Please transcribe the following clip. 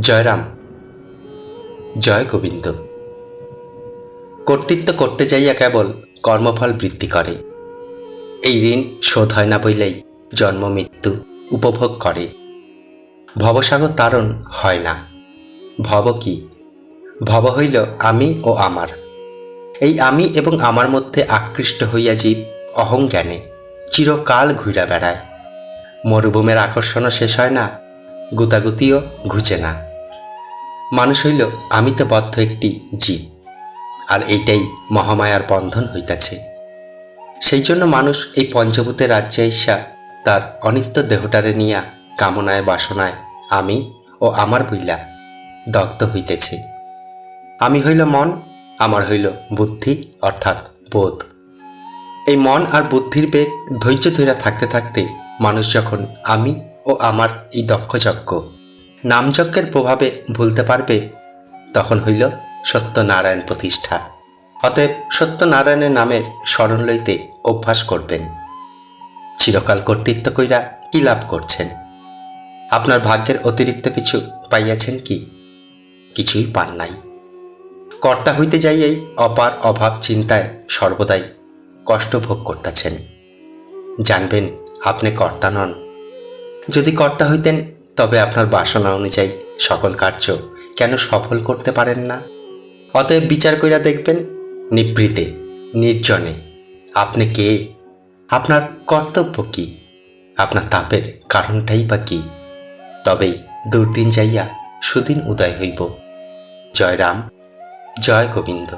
জয়রাম। জয় গোবিন্দ। কর্তৃত্ব করতে যাইয়া কেবল কর্মফল বৃদ্ধি করে। এই ঋণ শোধ হয় না বইলেই জন্ম, মৃত্যু উপভোগ করে। ভবসাগর তারণ হয় না। ভব কি? ভব হইল আমি ও আমার। এই আমি এবং আমার মধ্যে আকৃষ্ট হইয়া জীব অহংজ্ঞানে চিরকাল ঘুরা বেড়ায়। মরুভূমের আকর্ষণও শেষ হয় না, গুতাগুতিও ঘুচে না। মানুষ হইল আমিতে বদ্ধ একটি জীব, আর এইটাই মহামায়ার বন্ধন হইতাছে। সেই জন্য মানুষ এই পঞ্চভূতের রাজ্যে ঈর্ষা তার অনিত্য দেহটারে নিয়া কামনায় বাসনায় আমি ও আমার বইলা দগ্ধ হইতেছে। আমি হইল মন, আমার হইল বুদ্ধি, অর্থাৎ বোধ। এই মন আর বুদ্ধির বেগ ধৈর্য ধরে থাকতে থাকতে মানুষ যখন আমি ও আমার এই দক্ষযজ্ঞ নামযজ্ঞের প্রভাবে ভুলতে পারবে? তখন হইল সত্যনারায়ণ প্রতিষ্ঠা। অতএব সত্যনারায়ণের নামের স্মরণ লইতে অভ্যাস করবেন। চিরকাল কর্তৃত্ব কইরা কি লাভ করছেন? আপনার ভাগ্যের অতিরিক্ত কিছু পাইয়াছেন কি? কিছুই পান নাই। কর্তা হইতে যাইয়েই অপার অভাব চিন্তায় সর্বদাই কষ্ট ভোগ করতেছেন। জানবেন, আপনি কর্তা নন। যদি কর্তা হইতেন তবে আপনার বাসনা অনুযায়ী সকল কার্য কেন সফল করতে পারেন না? অতএব বিচার কইরা দেখবেন নিবৃতে নির্জনে। আপনি কে? আপনার কর্তব্য কি? আপনার তাপের কারণটাই বা কি? তবেই দুর্দিন যাইয়া সুদিন উদয় হইব। জয় রাম, জয় গোবিন্দ।